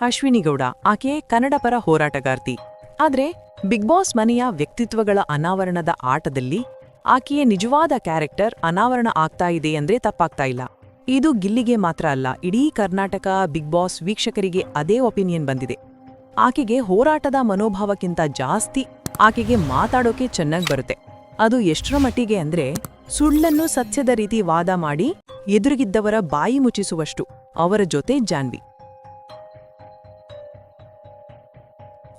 ಅಶ್ವಿನಿ ಗೌಡ ಆಕೆ ಕನ್ನಡ ಪರ ಹೋರಾಟಗಾರ್ತಿ. ಆದ್ರೆ, ಬಿಗ್ ಬಾಸ್ ಮನೆಯ ವ್ಯಕ್ತಿತ್ವಗಳ ಅನಾವರಣದ ಆಟದಲ್ಲಿ ಆಕೆಯ ನಿಜವಾದ ಕ್ಯಾರೆಕ್ಟರ್ ಅನಾವರಣ ಆಗ್ತಾ ಇದೆ ಅಂದ್ರೆ ತಪ್ಪಾಗ್ತಾ ಇಲ್ಲ. ಇದು ಗಿಲ್ಲಿಗೆ ಮಾತ್ರ ಅಲ್ಲ, ಇಡೀ ಕರ್ನಾಟಕ ಬಿಗ್ ಬಾಸ್ ವೀಕ್ಷಕರಿಗೆ ಅದೇ ಒಪಿನಿಯನ್ ಬಂದಿದೆ. ಆಕೆಗೆ ಹೋರಾಟದ ಮನೋಭಾವಕ್ಕಿಂತ ಜಾಸ್ತಿ ಆಕೆಗೆ ಮಾತಾಡೋಕೆ ಚೆನ್ನಾಗಿ ಬರುತ್ತೆ. ಅದು ಎಷ್ಟರ ಮಟ್ಟಿಗೆ ಅಂದ್ರೆ, ಸುಳ್ಳನ್ನು ಸತ್ಯದ ರೀತಿ ವಾದ ಮಾಡಿ ಎದುರಿಗಿದ್ದವರ ಬಾಯಿ ಮುಚ್ಚಿಸುವಷ್ಟು, ಅವರ ಜೊತೆ ಜಾನ್ವಿ.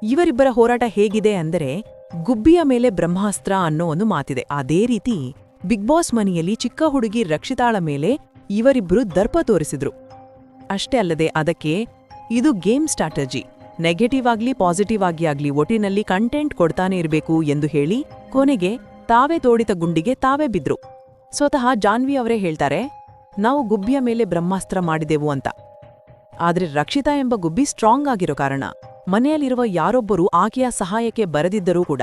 ಇವರಿಬ್ಬರ ಹೋರಾಟ ಹೇಗಿದೆ ಅಂದರೆ ಗುಬ್ಬಿಯ ಮೇಲೆ ಬ್ರಹ್ಮಾಸ್ತ್ರ ಅನ್ನೋ ಒಂದು ಮಾತಿದೆ. ಅದೇ ರೀತಿ ಬಿಗ್ ಬಾಸ್ ಮನೆಯಲ್ಲಿ ಚಿಕ್ಕ ಹುಡುಗಿ ರಕ್ಷಿತಾಳ ಮೇಲೆ ಇವರಿಬ್ಬರು ದರ್ಪ ತೋರಿಸಿದ್ರು. ಅಷ್ಟೇ ಅಲ್ಲದೆ ಅದಕ್ಕೆ ಇದು ಗೇಮ್ ಸ್ಟ್ರಾಟಜಿ. ನೆಗೆಟಿವ್ ಆಗ್ಲಿ ಪಾಸಿಟಿವ್ ಆಗಿ ಆಗ್ಲಿ ಒಟ್ಟಿನಲ್ಲಿ ಕಂಟೆಂಟ್ ಕೊಡ್ತಾನೆ ಇರಬೇಕು ಎಂದು ಹೇಳಿ ಕೊನೆಗೆ ತಾವೇ ತೋಡಿತ ಗುಂಡಿಗೆ ತಾವೇ ಬಿದ್ರು. ಸ್ವತಃ ಜಾನ್ವಿ ಅವರೇ ಹೇಳ್ತಾರೆ, ನಾವು ಗುಬ್ಬಿಯ ಮೇಲೆ ಬ್ರಹ್ಮಾಸ್ತ್ರ ಮಾಡಿದೆವು ಅಂತ. ಆದ್ರೆ ರಕ್ಷಿತಾ ಎಂಬ ಗುಬ್ಬಿ ಸ್ಟ್ರಾಂಗ್ ಆಗಿರೋ ಕಾರಣ ಮನೆಯಲ್ಲಿರುವ ಯಾರೊಬ್ಬರು ಆಕೆಯ ಸಹಾಯಕ್ಕೆ ಬರದಿದ್ದರೂ ಕೂಡ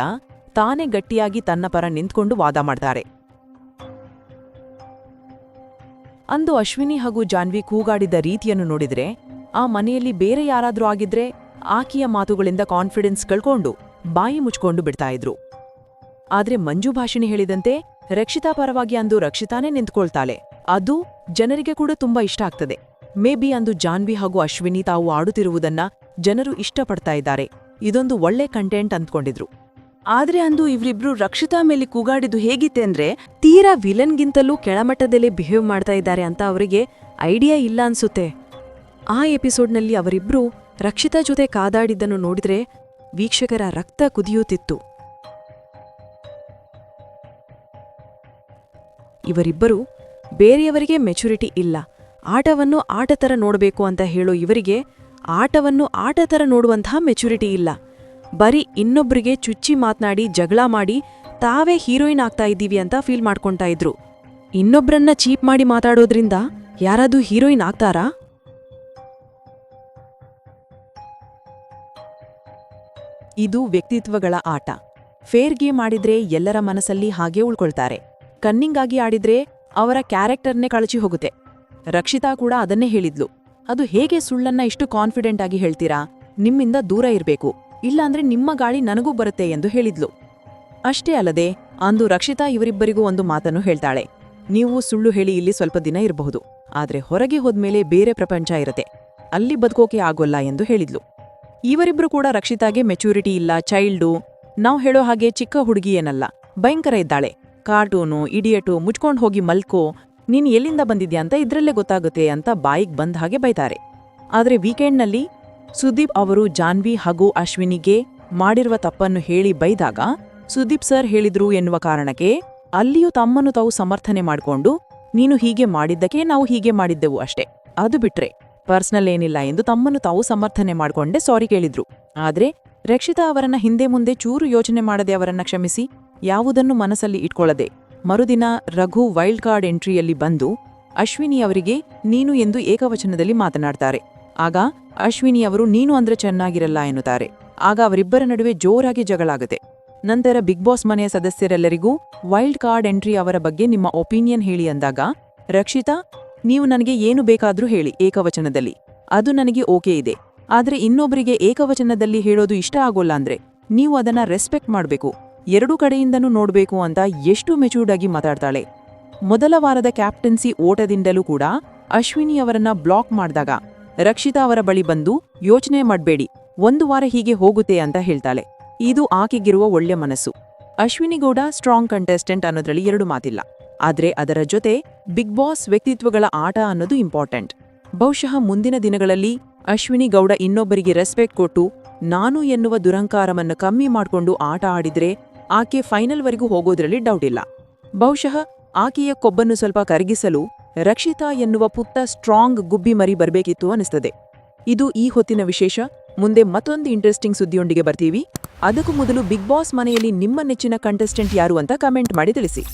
ತಾನೇ ಗಟ್ಟಿಯಾಗಿ ತನ್ನ ಪರ ನಿಂತ್ಕೊಂಡು ವಾದ ಮಾಡ್ತಾರೆ. ಅಂದು ಅಶ್ವಿನಿ ಹಾಗೂ ಜಾನ್ವಿ ಕೂಗಾಡಿದ ರೀತಿಯನ್ನು ನೋಡಿದ್ರೆ, ಆ ಮನೆಯಲ್ಲಿ ಬೇರೆ ಯಾರಾದ್ರೂ ಆಗಿದ್ರೆ ಆಕೆಯ ಮಾತುಗಳಿಂದ ಕಾನ್ಫಿಡೆನ್ಸ್ ಕಳ್ಕೊಂಡು ಬಾಯಿ ಮುಚ್ಕೊಂಡು ಬಿಡ್ತಾ ಇದ್ರು. ಆದ್ರೆ ಮಂಜು ಭಾಷಿಣಿ ಹೇಳಿದಂತೆ ರಕ್ಷಿತಾ ಪರವಾಗಿ ಅಂದು ರಕ್ಷಿತಾನೇ ನಿಂತ್ಕೊಳ್ತಾಳೆ. ಅದು ಜನರಿಗೆ ಕೂಡ ತುಂಬಾ ಇಷ್ಟ ಆಗ್ತದೆ. ಮೇ ಬಿ ಅಂದು ಜಾನ್ವಿ ಹಾಗೂ ಅಶ್ವಿನಿ ತಾವು ಆಡುತ್ತಿರುವುದನ್ನ ಜನರು ಇಷ್ಟಪಡ್ತಾ ಇದ್ದಾರೆ. ಇದೊಂದು ಒಳ್ಳೆ ಕಂಟೆಂಟ್ ಅಂದ್ಕೊಂಡಿದ್ರು. ಆದ್ರೆ ಅಂದು ಇವರಿಬ್ರು ರಕ್ಷಿತಾ ಮೇಲೆ ಕೂಗಾಡಿದ್ದು ಹೇಗಿತ್ತೆ ಅಂದ್ರೆ ತೀರಾ ವಿಲನ್ಗಿಂತಲೂ ಕೆಳಮಟ್ಟದಲ್ಲೇ ಬಿಹೇವ್ ಮಾಡ್ತಾ ಇದ್ದಾರೆ ಅಂತ ಅವರಿಗೆ ಐಡಿಯಾ ಇಲ್ಲ ಅನ್ಸುತ್ತೆ. ಆ ಎಪಿಸೋಡ್ನಲ್ಲಿ ಅವರಿಬ್ರು ರಕ್ಷಿತಾ ಜೊತೆ ಕಾದಾಡಿದ್ದನ್ನು ನೋಡಿದ್ರೆ ವೀಕ್ಷಕರ ರಕ್ತ ಕುದಿಯುತ್ತಿತ್ತು. ಇವರಿಬ್ಬರು ಬೇರೆಯವರಿಗೆ ಮೆಚುರಿಟಿ ಇಲ್ಲ. ಆಟವನ್ನು ಆಟ ಥರ ನೋಡಬೇಕು ಅಂತ ಹೇಳೋ ಇವರಿಗೆ ಆಟವನ್ನು ಆಟ ಥರ ನೋಡುವಂತಹ ಮೆಚುರಿಟಿ ಇಲ್ಲ. ಬರೀ ಇನ್ನೊಬ್ಬರಿಗೆ ಚುಚ್ಚಿ ಮಾತನಾಡಿ, ಜಗಳ ಮಾಡಿ ತಾವೇ ಹೀರೋಯಿನ್ ಆಗ್ತಾ ಇದ್ದೀವಿ ಅಂತ ಫೀಲ್ ಮಾಡ್ಕೊಳ್ತಾ ಇದ್ರು. ಇನ್ನೊಬ್ಬರನ್ನ ಚೀಪ್ ಮಾಡಿ ಮಾತಾಡೋದ್ರಿಂದ ಯಾರಾದ್ರೂ ಹೀರೋಯಿನ್ ಆಗ್ತಾರಾ? ಇದು ವ್ಯಕ್ತಿತ್ವಗಳ ಆಟ. ಫೇರ್ ಗೇಮ್ ಆಡಿದ್ರೆ ಎಲ್ಲರ ಮನಸ್ಸಲ್ಲಿ ಹಾಗೆ ಉಳ್ಕೊಳ್ತಾರೆ. ಕನ್ನಿಂಗ್ ಆಗಿ ಆಡಿದ್ರೆ ಅವರ ಕ್ಯಾರೆಕ್ಟರ್ನೇ ಕಳಚಿ ಹೋಗುತ್ತೆ. ರಕ್ಷಿತಾ ಕೂಡ ಅದನ್ನೇ ಹೇಳಿದ್ಲು. ಅದು ಹೇಗೆ ಸುಳ್ಳನ್ನ ಇಷ್ಟು ಕಾನ್ಫಿಡೆಂಟ್ ಆಗಿ ಹೇಳ್ತೀರಾ? ನಿಮ್ಮಿಂದ ದೂರ ಇರಬೇಕು. ಇಲ್ಲಾಂದ್ರೆ ನಿಮ್ಮ ಗಾಳಿ ನನಗೂ ಬರುತ್ತೆ ಎಂದು ಹೇಳಿದ್ಲು. ಅಷ್ಟೇ ಅಲ್ಲದೆ, ಅಂದು ರಕ್ಷಿತಾ ಇವರಿಬ್ಬರಿಗೂ ಒಂದು ಮಾತನ್ನು ಹೇಳ್ತಾಳೆ. ನೀವು ಸುಳ್ಳು ಹೇಳಿ ಇಲ್ಲಿ ಸ್ವಲ್ಪ ದಿನ ಇರಬಹುದು. ಆದ್ರೆ ಹೊರಗೆ ಹೋದ್ಮೇಲೆ ಬೇರೆ ಪ್ರಪಂಚ ಇರತ್ತೆ. ಅಲ್ಲಿ ಬದುಕೋಕೆ ಆಗೋಲ್ಲ ಎಂದು ಹೇಳಿದ್ಲು. ಇವರಿಬ್ರು ಕೂಡ ರಕ್ಷಿತಾಗೆ ಮೆಚ್ಯೂರಿಟಿ ಇಲ್ಲ ಚೈಲ್ಡು ನಾವು ಹೇಳೋ ಹಾಗೆ ಚಿಕ್ಕ ಹುಡುಗಿಯೇನಲ್ಲ. ಭಯಂಕರ ಇದ್ದಾಳೆ. ಕಾರ್ಟೂನು ಇಡಿಯಟು ಮುಚ್ಕೊಂಡು ಹೋಗಿ ಮಲ್ಕೋ. ನೀನ್ ಎಲ್ಲಿಂದ ಬಂದಿದ್ಯಾ ಅಂತ ಇದ್ರಲ್ಲೇ ಗೊತ್ತಾಗುತ್ತೆ ಅಂತ ಬಾಯಿಗೆ ಬಂದ ಹಾಗೆ ಬೈತಾರೆ. ಆದರೆ ವೀಕೆಂಡ್ನಲ್ಲಿ ಸುದೀಪ್ ಅವರು ಜಾನ್ವಿ ಹಾಗೂ ಅಶ್ವಿನಿಗೆ ಮಾಡಿರುವ ತಪ್ಪನ್ನು ಹೇಳಿ ಬೈದಾಗ ಸುದೀಪ್ ಸರ್ ಹೇಳಿದ್ರು ಎನ್ನುವ ಕಾರಣಕ್ಕೆ ಅಲ್ಲಿಯೂ ತಮ್ಮನ್ನು ತಾವು ಸಮರ್ಥನೆ ಮಾಡಿಕೊಂಡು ನೀನು ಹೀಗೆ ಮಾಡಿದ್ದಕ್ಕೆ ನಾವು ಹೀಗೆ ಮಾಡಿದ್ದೆವು ಅಷ್ಟೇ. ಅದು ಬಿಟ್ರೆ ಪರ್ಸನಲ್ ಏನಿಲ್ಲ ಎಂದು ತಮ್ಮನ್ನು ತಾವು ಸಮರ್ಥನೆ ಮಾಡಿಕೊಂಡೆ ಸಾರಿ ಕೇಳಿದ್ರು. ಆದರೆ ರಕ್ಷಿತಾ ಅವರನ್ನ ಹಿಂದೆ ಮುಂದೆ ಚೂರು ಯೋಚನೆ ಮಾಡದೆ ಅವರನ್ನ ಕ್ಷಮಿಸಿ ಯಾವುದನ್ನು ಮನಸ್ಸಲ್ಲಿ ಇಟ್ಕೊಳ್ಳದೆ ಮರುದಿನ ರಘು ವೈಲ್ಡ್ ಕಾರ್ಡ್ ಎಂಟ್ರಿಯಲ್ಲಿ ಬಂದು ಅಶ್ವಿನಿ ಅವರಿಗೆ ನೀನು ಎಂದು ಏಕವಚನದಲ್ಲಿ ಮಾತನಾಡ್ತಾರೆ. ಆಗ ಅಶ್ವಿನಿ ಅವರು, ನೀನು ಅಂದ್ರೆ ಚೆನ್ನಾಗಿರಲ್ಲ ಎನ್ನುತ್ತಾರೆ. ಆಗ ಅವರಿಬ್ಬರ ನಡುವೆ ಜೋರಾಗಿ ಜಗಳಾಗುತ್ತೆ. ನಂತರ ಬಿಗ್ ಬಾಸ್ ಮನೆಯ ಸದಸ್ಯರೆಲ್ಲರಿಗೂ, ವೈಲ್ಡ್ ಕಾರ್ಡ್ ಎಂಟ್ರಿ ಅವರ ಬಗ್ಗೆ ನಿಮ್ಮ ಒಪಿನಿಯನ್ ಹೇಳಿ ಅಂದಾಗ, ರಕ್ಷಿತಾ, ನೀವು ನನಗೆ ಏನು ಬೇಕಾದರೂ ಹೇಳಿ ಏಕವಚನದಲ್ಲಿ. ಅದು ನನಗೆ ಓಕೆ ಇದೆ. ಆದರೆ ಇನ್ನೊಬ್ಬರಿಗೆ ಏಕವಚನದಲ್ಲಿ ಹೇಳೋದು ಇಷ್ಟ ಆಗೋಲ್ಲ ಅಂದ್ರೆ, ನೀವು ಅದನ್ನ ರೆಸ್ಪೆಕ್ಟ್ ಮಾಡಬೇಕು. ಎರಡೂ ಕಡೆಯಿಂದನೂ ನೋಡಬೇಕು ಅಂತ ಎಷ್ಟು ಮೆಚೂರ್ಡ್ ಆಗಿ ಮಾತಾಡ್ತಾಳೆ. ಮೊದಲ ವಾರದ ಕ್ಯಾಪ್ಟನ್ಸಿ ಓಟದಿಂದಲೂ ಕೂಡ ಅಶ್ವಿನಿ ಅವರನ್ನ ಬ್ಲಾಕ್ ಮಾಡಿದಾಗ ರಕ್ಷಿತಾ ಅವರ ಬಳಿ ಬಂದು ಯೋಚನೆ ಮಾಡಬೇಡಿ, ಒಂದು ವಾರ ಹೀಗೆ ಹೋಗುತ್ತೆ ಅಂತ ಹೇಳ್ತಾಳೆ. ಇದು ಆಕೆಗಿರುವ ಒಳ್ಳೆ ಮನಸ್ಸು. ಅಶ್ವಿನಿ ಗೌಡ ಸ್ಟ್ರಾಂಗ್ ಕಂಟೆಸ್ಟೆಂಟ್ ಅನ್ನೋದ್ರಲ್ಲಿ ಎರಡು ಮಾತಿಲ್ಲ. ಆದ್ರೆ ಅದರ ಜೊತೆ ಬಿಗ್ ಬಾಸ್ ವ್ಯಕ್ತಿತ್ವಗಳ ಆಟ ಅನ್ನೋದು ಇಂಪಾರ್ಟೆಂಟ್ ಬಹುಶಃ ಮುಂದಿನ ದಿನಗಳಲ್ಲಿ ಅಶ್ವಿನಿ ಗೌಡ ಇನ್ನೊಬ್ಬರಿಗೆ ರೆಸ್ಪೆಕ್ಟ್ ಕೊಟ್ಟು ನಾನು ಎನ್ನುವ ದುರಂಕಾರವನ್ನು ಕಮ್ಮಿ ಮಾಡ್ಕೊಂಡು ಆಟ ಆಡಿದ್ರೆ ಆಕೆ ಫೈನಲ್ವರೆಗೂ ಹೋಗೋದ್ರಲ್ಲಿ ಡೌಟ್ ಇಲ್ಲ. ಬಹುಶಃ ಆಕೆಯ ಕೊಬ್ಬನ್ನು ಸ್ವಲ್ಪ ಕರಗಿಸಲು ರಕ್ಷಿತಾ ಎನ್ನುವ ಪುತ್ತ ಸ್ಟ್ರಾಂಗ್ ಗುಬ್ಬಿ ಮರಿ ಬರಬೇಕಿತ್ತು ಅನಿಸ್ತದೆ ಇದು ಈ ಹೊತ್ತಿನ ವಿಶೇಷ. ಮುಂದೆ ಮತ್ತೊಂದು ಇಂಟ್ರೆಸ್ಟಿಂಗ್ ಸುದ್ದಿಯೊಂದಿಗೆ ಬರ್ತೀವಿ. ಅದಕ್ಕೂ ಮೊದಲು ಬಿಗ್ ಬಾಸ್ ಮನೆಯಲ್ಲಿ ನಿಮ್ಮ ನೆಚ್ಚಿನ ಕಂಟೆಸ್ಟೆಂಟ್ ಯಾರು ಅಂತ ಕಮೆಂಟ್ ಮಾಡಿ ತಿಳಿಸಿ.